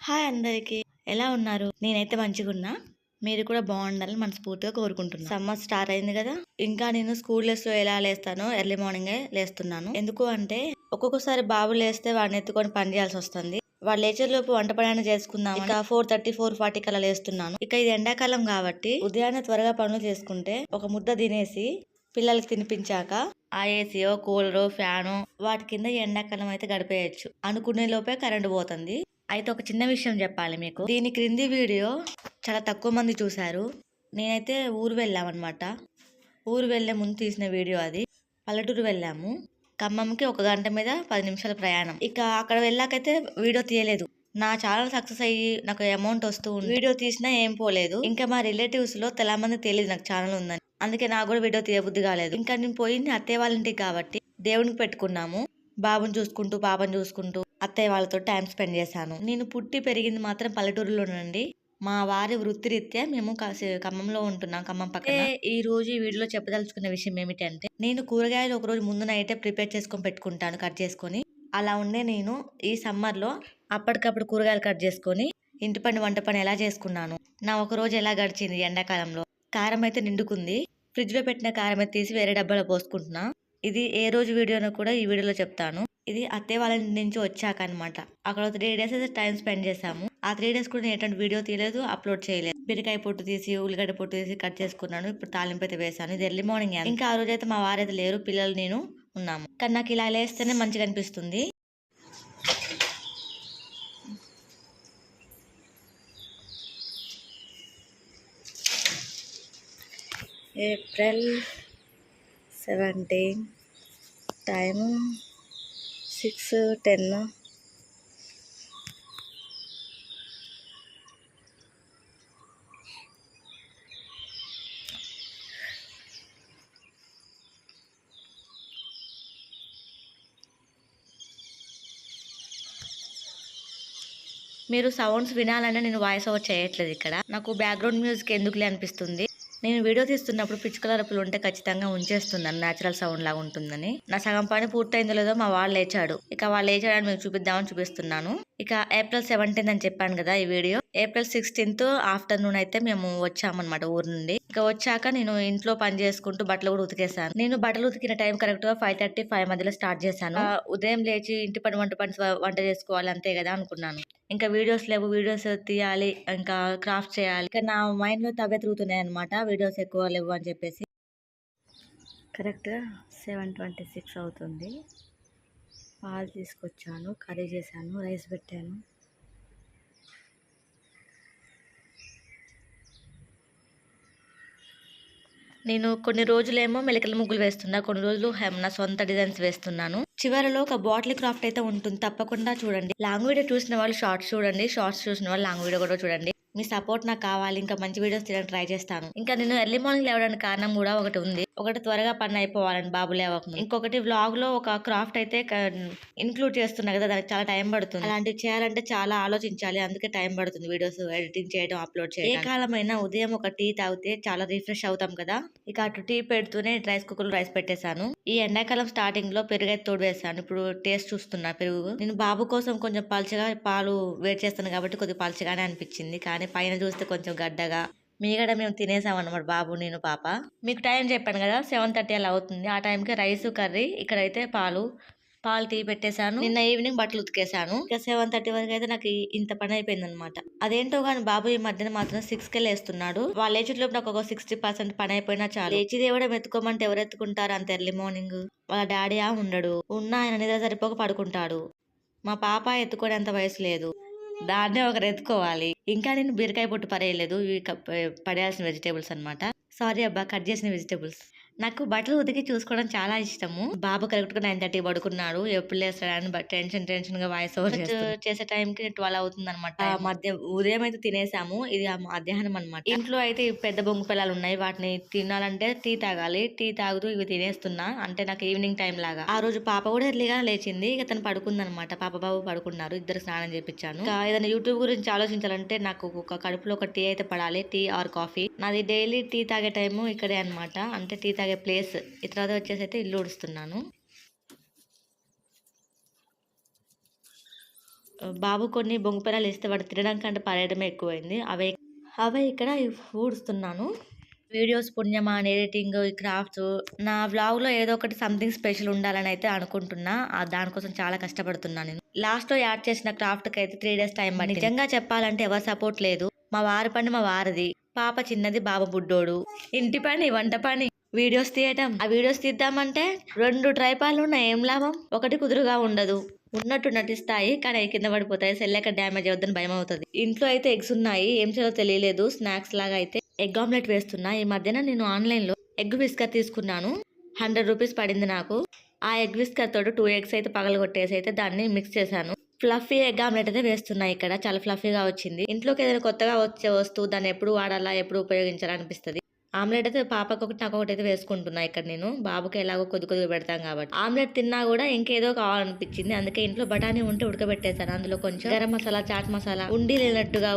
Hi అందరికి. ఎలా ఉన్నారు? నేనైతే మంచిగున్నా. మీరు కూడా బాగుండాలని మనస్ఫూర్తిగా కోరుకుంటున్నాను సమ్మర్ స్టార్ట్ అయింది కదా? ఇంకా నేను స్కూల్ డేస్లో ఎలా లేస్తానో ఎర్లీ మార్నింగే లేస్తున్నాను. ఎందుకు అంటే ఒక్కొక్కసారి బాబు లేస్తే వాడిని ఎత్తుకొని పని చేయాల్సి వస్తుంది. వాళ్ళు లేచే లోపు వంట పని చేసుకుందాం ఇక ఫోర్ థర్టీ ఫోర్ ఫార్టీ కల్లా లేస్తున్నాను. ఇక ఇది ఎండాకాలం కాబట్టి ఉదయాన్నే త్వరగా పనులు చేసుకుంటే ఒక ముద్ద తినేసి పిల్లలకి తినిపించాక ఆ ఏసీయో కూలరో ఫ్యాను వాటి కింద ఎండాకాలం అయితే గడిపేయచ్చు. అనుకునే లోపే కరెంట్ పోతుంది. అయితే ఒక చిన్న విషయం చెప్పాలి మీకు. దీని క్రింది వీడియో చాలా తక్కువ మంది చూశారు. నేనైతే ఊరు వెళ్ళామన్నమాట. ఊరు వెళ్ళే ముందు తీసిన వీడియో అది. పల్లెటూరు వెళ్ళాము. ఖమ్మంకి ఒక గంట మీద పది నిమిషాల ప్రయాణం. ఇక అక్కడ వెళ్ళాకైతే వీడియో తీయలేదు. నా ఛానల్ సక్సెస్ అయ్యి నాకు అమౌంట్ వస్తూ ఉంది. వీడియో తీసినా ఏం పోలేదు. ఇంకా మా రిలేటివ్స్లో లో మంది తెలియదు నాకు ఛానల్ ఉందని. అందుకే నాకు కూడా వీడియో తీయబుద్ధి కాలేదు. ఇంకా నేను పోయింది అత్తయ్య వాళ్ళ ఇంటికి కాబట్టి దేవునికి పెట్టుకున్నాము. బాబుని చూసుకుంటూ పాపని చూసుకుంటూ అత్తయ్య వాళ్ళతో టైం స్పెండ్ చేశాను. నేను పుట్టి పెరిగింది మాత్రం పల్లెటూరులోనండి. మా వారి వృత్తిరీత్యా మేము కాసి ఖమ్మంలో ఉంటున్నాం ఖమ్మం పక్కన. ఈ రోజు ఈ వీడియోలో చెప్పదలుచుకున్న విషయం ఏమిటంటే నేను కూరగాయలు ఒక రోజు ముందు నైటే ప్రిపేర్ చేసుకొని పెట్టుకుంటాను కట్ చేసుకొని. అలా ఉండే నేను ఈ సమ్మర్లో అప్పటికప్పుడు కూరగాయలు కట్ చేసుకొని ఇంటి పని వంట పని ఎలా చేసుకున్నాను. నా ఒక రోజు ఎలా గడిచింది ఎండాకాలంలో. కారం అయితే నిండుకుంది. ఫ్రిడ్జ్లో పెట్టిన కారం అయితే తీసి వేరే డబ్బాలో పోసుకుంటున్నా. ఇది ఏ రోజు వీడియోనో కూడా ఈ వీడియోలో చెప్తాను. ఇది అత్తయ్య వాళ్ళ నుంచి వచ్చాక అనమాట అక్కడ త్రీ డేస్ అయితే టైం స్పెండ్ చేశాము. ఆ త్రీ డేస్ కూడా నేను ఎటువంటి వీడియో తీయలేదు అప్లోడ్ చేయలేదు. బీరకాయ పొట్టు తీసి ఉల్లిగడ్డ పొట్టు తీసి కట్ చేసుకున్నాను. ఇప్పుడు తాలింపు అయితే వేసాను ఇది ఎర్లీ మార్నింగ్ ఇంకా ఆ రోజు అయితే మా వారైతే లేరు పిల్లలు నేను ఉన్నాము. కానీ నాకు ఇలా లేస్తేనే మంచిగా అనిపిస్తుంది. April seventeen time six ten మీరు సౌండ్స్ వినాలంటే నేను వాయిస్ ఓవర్ చేయట్లేదు ఇక్కడ. నాకు బ్యాక్గ్రౌండ్ మ్యూజిక్ ఎందుకులే అనిపిస్తుంది? నేను వీడియో తీస్తున్నప్పుడు పిచ్చుకల అరుపులు ఉంటే ఖచ్చితంగా ఉంచేస్తున్నాను న్యాచురల్ సౌండ్ లాగా ఉంటుందని. నా సగం పని పూర్తయిందో లేదో మా వాళ్ళు లేచాడు. ఇక వాళ్ళు లేచాడని మీకు చూపిద్దామని చూపిస్తున్నాను. ఇక ఏప్రిల్ సెవెంటీన్ అని చెప్పాను కదా ఈ వీడియో. ఏప్రిల్ సిక్స్టీన్త్ ఆఫ్టర్నూన్ అయితే మేము వచ్చామన్నమాట ఊరు నుండి. ఇక వచ్చాక నేను ఇంట్లో పని చేసుకుంటూ బట్టలు కూడా ఉతికేసాను నేను బట్టలు ఉతికిన టైం కరెక్ట్గా ఫైవ్ థర్టీ ఫైవ్ మధ్యలో స్టార్ట్ చేశాను. ఉదయం లేచి ఇంటి పని వంట పని వంట చేసుకోవాలి అంతే కదా అనుకున్నాను. ఇంకా వీడియోస్ లేవు వీడియోస్ తీయాలి ఇంకా క్రాఫ్ట్ చేయాలి. ఇంకా నా మైండ్లో తవ్వే తిరుగుతున్నాయి అనమాట వీడియోస్ ఎక్కువ లేవు అని చెప్పేసి. కరెక్ట్గా సెవెన్ ట్వంటీ సిక్స్ అవుతుంది. పాలు తీసుకొచ్చాను కర్రీ చేశాను రైస్ పెట్టాను. నేను కొన్ని రోజులేమో మెలికల ముగ్గులు వేస్తున్నా కొన్ని రోజులు హెమ్ నా సొంత డిజైన్స్ వేస్తున్నాను. చివరిలో ఒక బాటిల్ క్రాఫ్ట్ అయితే ఉంటుంది తప్పకుండా చూడండి. లాంగ్ వీడియో చూసిన వాళ్ళు షార్ట్స్ చూడండి షార్ట్స్ చూసిన వాళ్ళు లాంగ్ వీడియో కూడా చూడండి. మీ సపోర్ట్ నాకు కావాలి. ఇంకా మంచి వీడియోస్ తీయడానికి ట్రై చేస్తాను. ఇంకా నేను ఎర్లీ మార్నింగ్ లేవడానికి కారణం కూడా ఒకటి ఉంది. ఒకటి త్వరగా పని అయిపోవాలని బాబు లేవక ఇంకొకటి వ్లాగ్లో ఒక క్రాఫ్ట్ అయితే ఇన్క్లూడ్ చేస్తున్నా కదా దానికి చాలా టైం పడుతుంది. అలాంటివి చేయాలంటే చాలా ఆలోచించాలి. అందుకే టైం పడుతుంది వీడియోస్ ఎడిటింగ్ చేయడం అప్లోడ్ చేయడం ఏ కాలమైనా ఉదయం ఒక టీ తాగితే చాలా రిఫ్రెష్ అవుతాం కదా? ఇక అటు టీ పెడుతూనే రైస్ కుక్కర్ రైస్ పెట్టేశాను. ఈ ఎండాకాలం స్టార్టింగ్లో పెరుగు అయితే తోడు వేసాను ఇప్పుడు టేస్ట్ చూస్తున్నా పెరుగు. నేను బాబు కోసం కొంచెం పలుచగా పాలు వేడి చేస్తాను కాబట్టి కొద్దిగా పలుచగానే అనిపించింది. కానీ పైన చూస్తే కొంచెం గడ్డగా మీగడ మేము తినేసాం అనమాట బాబు నేను పాప. మీకు టైం చెప్పాను కదా సెవెన్ థర్టీ అలా అవుతుంది. ఆ టైంకి రైస్ కర్రీ ఇక్కడైతే పాలు పాలు టీ పెట్టేశాను. నిన్న ఈవినింగ్ బట్టలు ఉతికేసాను ఇంకా సెవెన్ థర్టీ వరకు అయితే నాకు ఇంత పని అయిపోయింది అనమాట అదేంటో కానీ బాబు ఈ మధ్యన మాత్రం సిక్స్కి లేస్తున్నాడు. వాళ్ళు లేచేలోపు నాకు ఒక సిక్స్టీ పర్సెంట్ పని అయిపోయినా చాలు. లేచి దేవడం ఎత్తుకోమంటే ఎవరు ఎత్తుకుంటారు అంత ఎర్లీ మార్నింగ్. వాళ్ళ డాడీ ఆ ఉండడు. ఉన్న ఆయన నిద్ర సరిపోక పడుకుంటాడు. మా పాప ఎత్తుకోనేంత వయసు లేదు. దాన్నే ఒకరు ఎత్తుకోవాలి. ఇంకా నేను బీరకాయ పొట్టు పడేయలేదు ఇవి పడేయాల్సిన వెజిటేబుల్స్ అన్నమాట. సారీ అబ్బా కట్ చేసిన వెజిటేబుల్స్. నాకు బట్టలు ఉతికి చూసుకోవడం చాలా ఇష్టము. బాబు కరెక్ట్గా నైన్ థర్టీ పడుకున్నాడు. ఎప్పుడు లేస్తాడని టెన్షన్ టెన్షన్గా వాయిస్ ఓవర్ చేసే టైం కి ట్వెల్వ్ అవుతుంది అనమాట మధ్య ఉదయం అయితే తినేసాము. ఇది ఆ మధ్యాహ్నం అనమాట ఇంట్లో అయితే పెద్ద బొంగు పిల్లలు ఉన్నాయి. వాటిని తినాలంటే టీ తాగాలి. టీ తాగుతూ ఇవి తినేస్తున్నా. అంటే నాకు ఈవినింగ్ టైం లాగా. ఆ రోజు పాప కూడా ఎర్లీగా లేచింది. ఇక తను పడుకుంది అనమాట పాప బాబు పడుకున్నారు. ఇద్దరు స్నానం చేపించాను. ఏదైనా యూట్యూబ్ గురించి ఆలోచించాలంటే నాకు ఒక కడుపులో ఒక టీ అయితే పడాలి. టీ ఆర్ కాఫీ నాది డైలీ టీ తాగే టైము ఇక్కడే అన్నమాట. అంటే టీ తాగే ప్లేస్. ఇతరాది వచ్చేసి అయితే ఇల్లు ఉడుస్తున్నాను బాబు కొన్ని బొంగుపెరాలు ఇస్తే వాడు తినడం కంటే పడేయడమే ఎక్కువైంది. అవే అవే ఇక్కడ ఊడుస్తున్నాను. వీడియోస్ పుణ్యమా ఎడిటింగ్ ఈ క్రాఫ్ట్స్. నా వ్లాగ్లో ఏదో ఒకటి సంథింగ్ స్పెషల్ ఉండాలని అయితే అనుకుంటున్నా. దానికోసం చాలా కష్టపడుతున్నాను నేను. లాస్ట్ యాడ్ చేసిన క్రాఫ్ట్కి అయితే త్రీ డేస్ టైం పడి నిజంగా చెప్పాలంటే ఎవరు సపోర్ట్ లేదు. మా వారి పని మా వారిది. పాప చిన్నది బాబు బుడ్డోడు. ఇంటి పని వంట పని. వీడియోస్ తీయటం. ఆ వీడియోస్ తీద్దామంటే రెండు ట్రైపాలు ఉన్న ఏం లాభం? ఒకటి కుదురుగా ఉండదు. ఉన్నట్టు నటిస్తాయి కానీ అవి కింద పడిపోతాయి. సెల్ డ్యామేజ్ అవుతుందని భయం అవుతుంది ఇంట్లో అయితే ఎగ్స్ ఉన్నాయి. ఏం చేయాలో తెలియలేదు. స్నాక్స్ లాగా అయితే ఎగ్ ఆమ్లెట్ వేస్తున్నా. ఈ మధ్యన నేను ఆన్లైన్లో ఎగ్ విస్కర్ తీసుకున్నాను. హండ్రెడ్ రూపీస్ పడింది నాకు. ఆ ఎగ్ విస్కర్ తోటి టూ ఎగ్స్ అయితే పగలగొట్టేసి అయితే దాన్ని మిక్స్ చేశాను. ఫ్లఫీ ఎగ్ ఆమ్లెట్ అయితే వేస్తున్నాయి ఇక్కడ. చాలా ఫ్లఫీగా వచ్చింది. ఇంట్లోకి ఏదైనా కొత్తగా వచ్చే వస్తువు దాన్ని ఎప్పుడు వాడాలా ఎప్పుడు ఉపయోగించాలనిపిస్తుంది ఆమ్లెట్ అయితే పాపకు ఒకటి నాకు ఒకటి అయితే వేసుకుంటున్నా ఇక్కడ నేను. బాబుకి ఎలాగో కొద్ది కొద్దిగా పెడతాం కాబట్టి. ఆమ్లెట్ తిన్నా కూడా ఇంకేదో కావాలనిపించింది. అందుకే ఇంట్లో బఠానీ ఉంటే ఉడకబెట్టేశాను. అందులో కొంచెం గరం మసాలా చాట్ మసాలా ఉండి లేనట్టుగా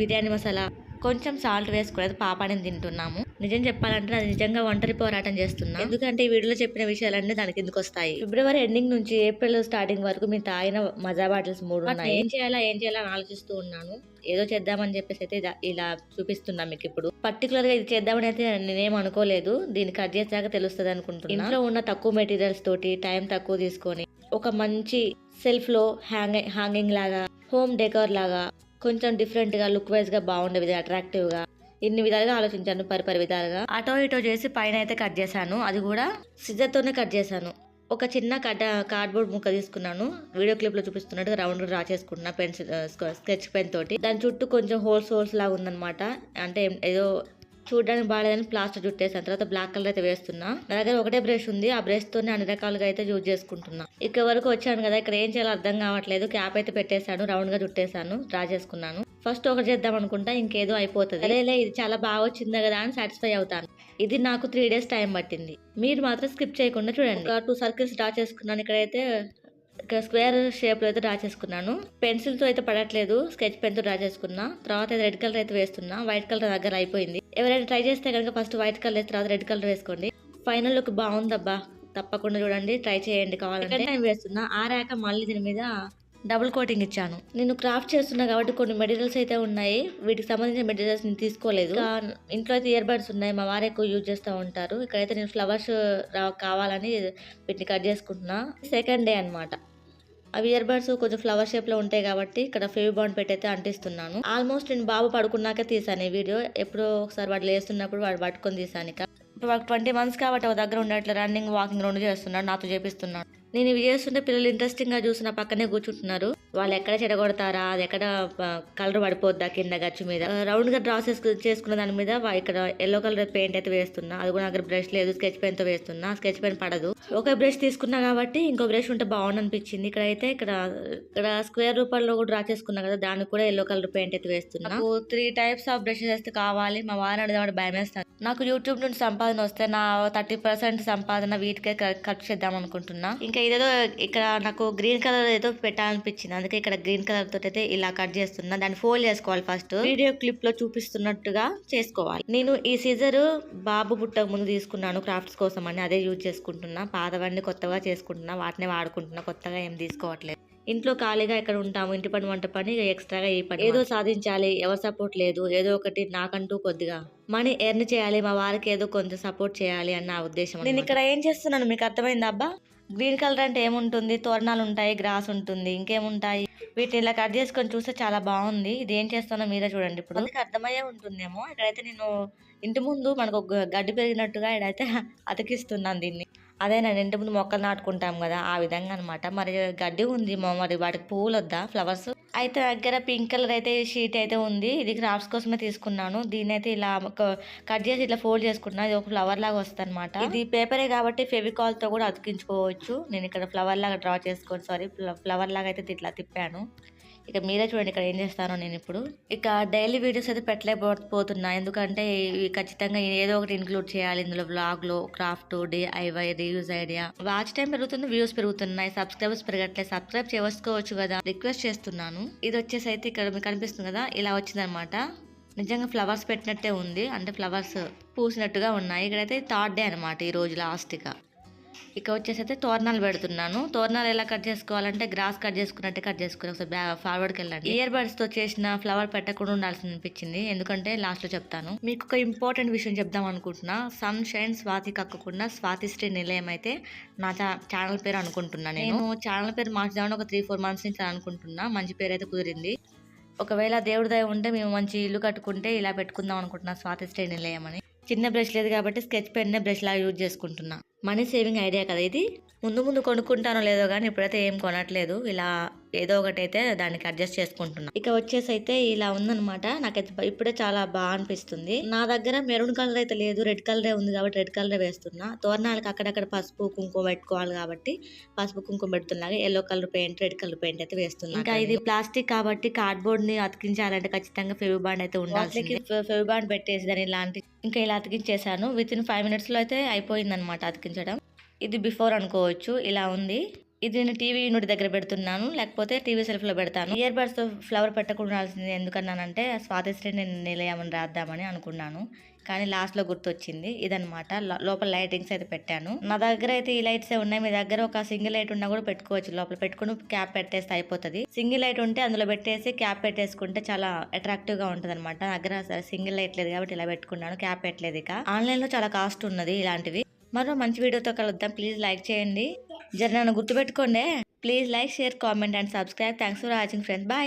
బిర్యానీ మసాలా. కొంచెం సాల్ట్ వేసుకునేది పాపాని తింటున్నాము. నిజం చెప్పాలంటే అది నిజంగా ఒంటరి పోరాటం చేస్తున్నా. ఎందుకంటే ఈ వీడియోలో చెప్పిన విషయాలన్నీ దానికి ఎందుకు వస్తాయి? ఫిబ్రవరి ఎండింగ్ నుంచి ఏప్రిల్ స్టార్టింగ్ వరకు మీరు తాగిన మజా బాటిల్స్ మూడు ఉన్నాయి. ఏం చేయాలా ఏం చేయాలా అని ఆలోచిస్తూ ఉన్నాను. ఏదో చేద్దామని చెప్పేసి అయితే ఇలా- ఇలా చూపిస్తున్నా మీకు ఇప్పుడు. పర్టికులర్గా ఇది చేద్దామని అయితే నేనేం అనుకోలేదు. దీన్ని కట్ చేసాక తెలుస్తుంది అనుకుంటున్నా. ఇంట్లో ఉన్న తక్కువ మెటీరియల్స్ తోటి టైం తక్కువ తీసుకొని ఒక మంచి సెల్ఫ్లో హ్యాంగ్ హ్యాంగింగ్ లాగా హోమ్ డెకోర్ లాగా కొంచెం డిఫరెంట్గా లుక్ వైజ్గా బాగుండే విధంగా అట్రాక్టివ్గా ఇన్ని విధాలుగా ఆలోచించాను పరిపరి విధాలుగా. అటో ఇటో చేసి పైన అయితే కట్ చేశాను. అది కూడా సిజర్తోనే కట్ చేశాను. ఒక చిన్న కట్ కార్డ్బోర్డ్ ముక్క తీసుకున్నాను. వీడియో క్లిప్లో చూపిస్తున్నట్టు చూపిస్తున్నట్టుగా రౌండ్ డ్రా చేసుకున్నా పెన్సిల్ స్కెచ్ పెన్ తోటి. దాని చుట్టూ కొంచెం హోల్స్ హోల్స్ లాగా ఉందన్నమాట. అంటే ఏదో చూడడానికి బాగాలేదని ప్లాస్టర్ చుట్టేసాను. తర్వాత బ్లాక్ కలర్ అయితే వేస్తున్నా. నా దగ్గర ఒకటే బ్రష్ ఉంది. ఆ బ్రష్ తోనే అన్ని రకాలుగా అయితే యూజ్ చేసుకుంటున్నా. ఇక్కడ వరకు వచ్చాను కదా ఇక్కడ ఏం చేయాలో అర్థం కావట్లేదు. క్యాప్ అయితే పెట్టేశాను. రౌండ్గా డ్రా చేసుకున్నాను. ఫస్ట్ ఒకటి చేద్దాం అనుకుంటా ఇంకేదో అయిపోతుంది. అదేలే ఇది చాలా బాగా వచ్చింది కదా అని సాటిస్ఫై అవుతాను. ఇది నాకు త్రీ డేస్ టైం పట్టింది. మీరు మాత్రం స్కిప్ చేయకుండా చూడండి. టూ సర్కిల్స్ డ్రా చేసుకున్నాను. ఇక్కడైతే స్క్వేర్ షేప్లో అయితే డ్రా చేసుకున్నాను. పెన్సిల్తో అయితే పడట్లేదు. స్కెచ్ పెన్తో డ్రా చేసుకున్నా. తర్వాత రెడ్ కలర్ అయితే వేస్తున్నా. వైట్ కలర్ దగ్గర అయిపోయింది. ఎవరైనా ట్రై చేస్తే కనుక ఫస్ట్ వైట్ కలర్ తర్వాత రెడ్ కలర్ వేసుకోండి. ఫైనల్ లుక్ బాగుందబ్బా. తప్పకుండా చూడండి. ట్రై చేయండి కావాలంటే. నేను వేస్తున్నా. ఆరాక మళ్ళీ దీని మీద డబుల్ కోటింగ్ ఇచ్చాను. నేను క్రాఫ్ట్ చేస్తున్నా కాబట్టి కొన్ని మెటీరియల్స్ అయితే ఉన్నాయి. వీటికి సంబంధించిన మెటీరియల్స్ నేను తీసుకోలేదు. ఇంట్లో అయితే ఇయర్ బడ్స్ ఉన్నాయి. మా వారు ఎక్కువ యూజ్ చేస్తూ ఉంటారు. ఇక్కడైతే నేను ఫ్లవర్స్ కావాలని వీటిని కట్ చేసుకుంటున్నా. సెకండ్ డే అన్నమాట. అవి ఇయర్ బడ్స్ కొంచెం ఫ్లవర్ షేప్లో ఉంటాయి కాబట్టి ఇక్కడ ఫేవి బాండ్ పెట్టయితే అంటిస్తున్నాను. ఆల్మోస్ట్ నేను బాబు పడుకున్నాకే తీసాను ఈ వీడియో. ఎప్పుడో ఒకసారి వాడు లేస్తున్నప్పుడు వాడు పట్టుకొని తీసాను ఇక. ఇప్పుడు వాడు ట్వంటీ మంత్స్ కాబట్టి ఒక దగ్గర ఉండట్లే రన్నింగ్ వాకింగ్ రెండు చేస్తున్నాడు. నాతో చేపిస్తున్నాడు. నేను ఇవి చేస్తుంటే పిల్లలు ఇంట్రెస్టింగ్గా పక్కనే కూర్చుంటున్నారు. వాళ్ళు ఎక్కడ చెడగొడతారా? అది ఎక్కడ కలర్ పడిపోద్దా కింద గచ్చు మీద? రౌండ్గా డ్రా చేసుకున్న దాని మీద ఇక్కడ ఎల్లో కలర్ పెయింట్ అయితే వేస్తున్నా. అది కూడా నాకు బ్రష్ లేదు స్కెచ్ పెన్తో వేస్తున్నా. స్కెచ్ పెన్ పడదు. ఒక బ్రష్ తీసుకున్నా కాబట్టి ఇంకో బ్రష్ ఉంటే బాగుంది అనిపించింది ఇక్కడ అయితే ఇక్కడ ఇక్కడ స్క్వేర్ రూపంలో కూడా డ్రా చేసుకున్నా కదా దానికి కూడా ఎల్లో కలర్ పెయింట్ అయితే వేస్తున్నా. నాకు త్రీ టైప్స్ ఆఫ్ బ్రషెస్ అయితే కావాలి. మా వారిని అడిగిన భయం వేస్తాను నాకు యూట్యూబ్ నుండి సంపాదన వస్తే నా థర్టీ పర్సెంట్ సంపాదన వీటికే ఖర్చు చేద్దాం అనుకుంటున్నా. ఇంకా ఇదేదో ఇక్కడ నాకు గ్రీన్ కలర్ ఏదో పెట్టాలనిపించింది. అందుకే ఇక్కడ గ్రీన్ కలర్ తోటి అయితే ఇలా కట్ చేస్తున్నా. దాన్ని ఫోల్డ్ చేసుకోవాలి ఫస్ట్. వీడియో క్లిప్లో చూపిస్తున్నట్టుగా చేసుకోవాలి. నేను ఈ సీజర్ బాబు పుట్టక ముందు తీసుకున్నాను క్రాఫ్ట్స్ కోసం అని అదే యూజ్ చేసుకుంటున్నా. పాతవన్నీ కొత్తగా చేసుకుంటున్నా. వాటినే వాడుకుంటున్నా. కొత్తగా ఏం తీసుకోవట్లేదు. ఇంట్లో ఖాళీగా ఎక్కడ ఉంటాము? ఇంటి పని వంట పని ఎక్స్ట్రాగా ఈ పని ఏదో సాధించాలి. ఎవరి సపోర్ట్ లేదు. ఏదో ఒకటి నాకంటూ కొద్దిగా మనీ ఎర్న్ చేయాలి. మా వారికి ఏదో కొంచెం సపోర్ట్ చేయాలి అన్న నా ఉద్దేశం నేను ఇక్కడ ఏం చేస్తున్నాను? మీకు అర్థమైందా అబ్బా? గ్రీన్ కలర్ అంటే ఏముంటుంది? తోరణాలు ఉంటాయి గ్రాస్ ఉంటుంది ఇంకేముంటాయి? వీటిని ఇలా కట్ చేసుకొని చూస్తే చాలా బాగుంది. ఇది ఏం చేస్తానో మీరే చూడండి ఇప్పుడు. మీకు అర్థమయ్యే ఉంటుందేమో. ఇక్కడైతే నేను ఇంటి ముందు మనకు గడ్డి పెరిగినట్టుగా ఇక్కడైతే అతికిస్తున్నాను దీన్ని. అదే నేను ఇంటి ముందు మొక్కలు నాటుకుంటాం కదా ఆ విధంగా అనమాట మరి గడ్డి ఉంది మరి వాటికి పువ్వులు వద్దా ఫ్లవర్స్? అయితే దగ్గర పింక్ కలర్ అయితే షీట్ అయితే ఉంది. ఇది క్రాఫ్ట్స్ కోసమే తీసుకున్నాను. దీని అయితే ఇలా కట్ చేసి ఇట్లా ఫోల్డ్ చేసుకున్నా ఇది ఒక ఫ్లవర్ లాగా వస్తుంది అనమాట ఇది పేపరే కాబట్టి ఫెవికాల్తో కూడా అతికించుకోవచ్చు. నేను ఇక్కడ ఫ్లవర్ లాగా డ్రా చేసుకోండి సారీ ఫ్లవర్ లాగా అయితే ఇట్లా తిప్పాను. ఇక మీరే చూడండి ఇక్కడ ఏం చేస్తానో నేను ఇప్పుడు. ఇక డైలీ వీడియోస్ అయితే పెట్టలేకపోతున్నా ఎందుకంటే ఖచ్చితంగా ఏదో ఒకటి ఇంక్లూడ్ చేయాలి. ఇందులో బ్లాగ్లో craft D I Y reviews idea watch time పెరుగుతుంది వ్యూస్ పెరుగుతున్నాయి. సబ్స్క్రైబర్స్ పెరగట్లేదు. సబ్స్క్రైబ్ చేసుకోవచ్చు కదా. రిక్వెస్ట్ చేస్తున్నాను. ఇది వచ్చేసి అయితే ఇక్కడ మీకు కనిపిస్తుంది కదా. ఇలా వచ్చిందనమాట నిజంగా ఫ్లవర్స్ పెట్టినట్టే ఉంది. అంటే ఫ్లవర్స్ పూసినట్టుగా ఉన్నాయి. ఇక్కడైతే థర్డ్ డే అనమాట ఈ రోజు లాస్ట్ ఇక వచ్చేసి అయితే తోరణాలు పెడుతున్నాను. తోరణాలు ఎలా కట్ చేసుకోవాలంటే గ్రాస్ కట్ చేసుకున్నట్టే కట్ చేసుకుని ఒకసారి బ్యా ఫార్వర్డ్కి వెళ్ళండి. ఇయర్ బడ్స్తో చేసిన ఫ్లవర్ పెట్టకుండా ఉండాల్సి అనిపించింది. ఎందుకంటే లాస్ట్లో చెప్తాను. మీకు ఒక ఇంపార్టెంట్ విషయం చెప్దాం అనుకుంటున్నా. సన్ షైన్ స్వాతి కక్కకుండా స్వాతి శ్రీ నిలయం అయితే నా ఛానల్ పేరు అనుకుంటున్నా నేను. ఛానల్ పేరు మార్చుదామని ఒక త్రీ ఫోర్ మంత్స్ నుంచి అనుకుంటున్నా. మంచి పేరు అయితే కుదిరింది. ఒకవేళ దేవుడి దయ ఉంటే మేము మంచి ఇల్లు కట్టుకుంటే ఇలా పెట్టుకుందాం అనుకుంటున్నా స్వాతి శ్రీ నిలయం అని. చిన్న బ్రష్ లేదు కాబట్టి స్కెచ్ పెన్నే బ్రష్ లాగా యూజ్ చేసుకుంటున్నా. మనీ సేవింగ్ ఐడియా కదా ఇది? ముందు ముందు కొనుక్కుంటానో లేదో కానీ ఇప్పుడైతే ఏం కొనట్లేదు. ఇలా ఏదో ఒకటి అయితే దానికి అడ్జస్ట్ చేసుకుంటున్నా. ఇక వచ్చేసి అయితే ఇలా ఉందన్నమాట. నాకైతే ఇప్పుడే చాలా బాగా అనిపిస్తుంది. నా దగ్గర మెరూన్ కలర్ అయితే లేదు రెడ్ కలరే ఉంది కాబట్టి రెడ్ కలరే వేస్తున్నా. తోరణాలకు అక్కడక్కడ పసుపు కుంకుమ పెట్టుకోవాలి కాబట్టి పసుపు కుంకుమ పెడుతున్నాగా yellow colour paint red colour paint అయితే వేస్తున్నా ఇంకా ఇది ప్లాస్టిక్ కాబట్టి కార్డ్బోర్డ్ని అతికించాలంటే ఖచ్చితంగా ఫెవి బాండ్ అయితే ఉండాలి ఫెవి బాండ్ పెట్టేసి దాని ఇలాంటి ఇంకా ఇలా అతికించేసాను విత్ ఇన్ ఫైవ్ మినిట్స్లో అయితే అయిపోయింది అనమాట అతికించడం. ఇది బిఫోర్ అనుకోవచ్చు. ఇలా ఉంది. ఇది నేను టీవీ యూనిట్ దగ్గర పెడుతున్నాను లేకపోతే టీవీ సెల్ఫ్లో పెడతాను. ఇయర్ బడ్స్తో ఫ్లవర్ పెట్టకుండాల్సింది ఎందుకన్నానంటే స్వాతిశ్రీ నేను నిలయమని రాద్దామని అనుకున్నాను. కానీ లాస్ట్లో గుర్తొచ్చింది ఇదనమాట లోపల లైటింగ్స్ అయితే పెట్టాను. నా దగ్గర అయితే ఈ లైట్స్ ఉన్నాయి. మీ దగ్గర ఒక సింగిల్ లైట్ ఉన్నా కూడా పెట్టుకోవచ్చు. లోపల పెట్టుకుని క్యాప్ పెట్టేస్తే అయిపోతుంది. సింగిల్ లైట్ ఉంటే అందులో పెట్టేసి క్యాప్ పెట్టేసుకుంటే చాలా అట్రాక్టివ్గా ఉంటది అనమాట దగ్గర సింగిల్ లైట్ లేదు కాబట్టి ఇలా పెట్టుకున్నాను. క్యాప్ పెట్టలేదు ఇక. ఆన్లైన్లో చాలా కాస్ట్ ఉన్నది ఇలాంటివి. మరో మంచి వీడియోతో కలుద్దాం. ప్లీజ్ లైక్ చేయండి. జర నన్ను గుర్తుపెట్టుకోండి. Please like share comment and subscribe. Thanks for watching friends. Bye.